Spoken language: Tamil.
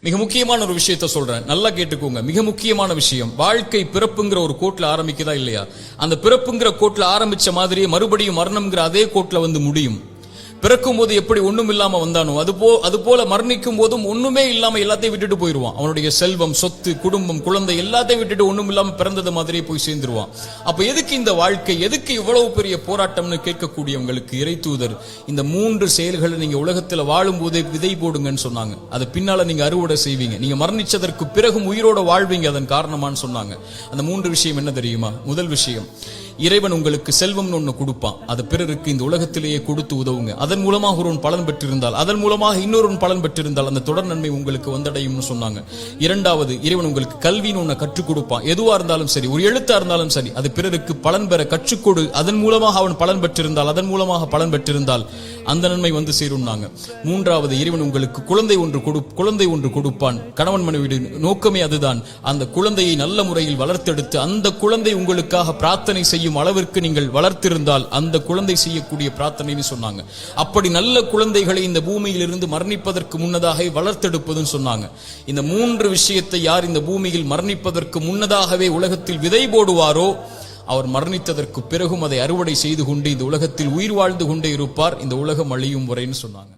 மிக முக்கியமான ஒரு விஷயத்த சொல்றேன். நல்லா கேட்டுக்கோங்க. மிக முக்கியமான விஷயம். வாழ்க்கை பிறப்புங்கிற ஒரு கோட்ல ஆரம்பிக்குதா இல்லையா? அந்த பிறப்புங்கிற கோட்ல ஆரம்பிச்ச மாதிரியே மறுபடியும் மரணம்ங்கிற அதே கோட்ல வந்து முடியும். பிறக்கும் போது எப்படி ஒண்ணும் இல்லாம வந்தானோ அது போ அது போல மரணிக்கும் போதும் ஒண்ணுமே இல்லாம எல்லாத்தையும் விட்டுட்டு போயிருவான். அவனுடைய செல்வம் சொத்து குடும்பம் குழந்தை எல்லாத்தையும் விட்டுட்டு ஒண்ணும் இல்லாம பிறந்தது மாதிரியே போய் சேர்ந்துருவான். அப்ப எதுக்கு இந்த வாழ்க்கை? எதுக்கு இவ்வளவு பெரிய போராட்டம்னு கேட்கக்கூடியவங்களுக்கு இறை தூதர் இந்த மூன்று செயல்களை நீங்க உலகத்துல வாழும் போதே விதை போடுங்கன்னு சொன்னாங்க. அது பின்னால நீங்க அறுவடை செய்வீங்க. நீங்க மரணிச்சதற்கு பிறகும் உயிரோட வாழ்வீங்க அதன் காரணமான்னு சொன்னாங்க. அந்த மூன்று விஷயம் என்ன தெரியுமா? முதல் விஷயம் இறைவன் உங்களுக்கு செல்வம்னு ஒன்று கொடுப்பான். அது பிறருக்கு இந்த உலகத்திலேயே கொடுத்து உதவுங்க. அதன் மூலமாக ஒருவன் பலன் பெற்றிருந்தால் அதன் மூலமாக இன்னொருவன் பலன் பெற்றிருந்தால் அந்த தொடர் நன்மை உங்களுக்கு வந்தடையும்னு சொன்னாங்க. இரண்டாவது இறைவன் உங்களுக்கு கல்வின்னு ஒன்று கற்றுக் கொடுப்பான். எதுவா இருந்தாலும் சரி ஒரு எழுத்தா இருந்தாலும் சரி அது பிறருக்கு பலன் பெற கற்றுக் கொடு. அதன் மூலமாக அவன் பலன் பெற்றிருந்தால் அதன் மூலமாக பலன் பெற்றிருந்தால் அந்த நன்மை வந்து சேரும்னாங்க. மூன்றாவது இறைவன் உங்களுக்கு குழந்தை ஒன்று கொடு குழந்தை ஒன்று கொடுப்பான். கணவன் மனைவி நோக்கமே அதுதான். அந்த குழந்தையை நல்ல முறையில் வளர்த்தெடுத்து அந்த குழந்தை உங்களுக்காக பிரார்த்தனை செய்யும் செய்யும் அளவிற்கு நீங்கள் வளர்த்திருந்தால் அந்த குழந்தை செய்யக்கூடிய பிரார்த்தனைன்னு சொன்னாங்க. அப்படி நல்ல குழந்தைகளை இந்த பூமியிலிருந்து மரணிப்பதற்கு முன்னதாக வளர்த்தெடுப்பதுன்னு சொன்னாங்க. இந்த மூன்று விஷயத்தை யார் இந்த பூமியில் மரணிப்பதற்கு முன்னதாகவே உலகத்தில் விதை போடுவாரோ அவர் மரணித்ததற்கு பிறகும் அதை அறுவடை செய்து கொண்டு இந்த உலகத்தில் உயிர் வாழ்ந்து கொண்டே இருப்பார். இந்த உலகம் அழியும் முறைன்னு சொன்னாங்க.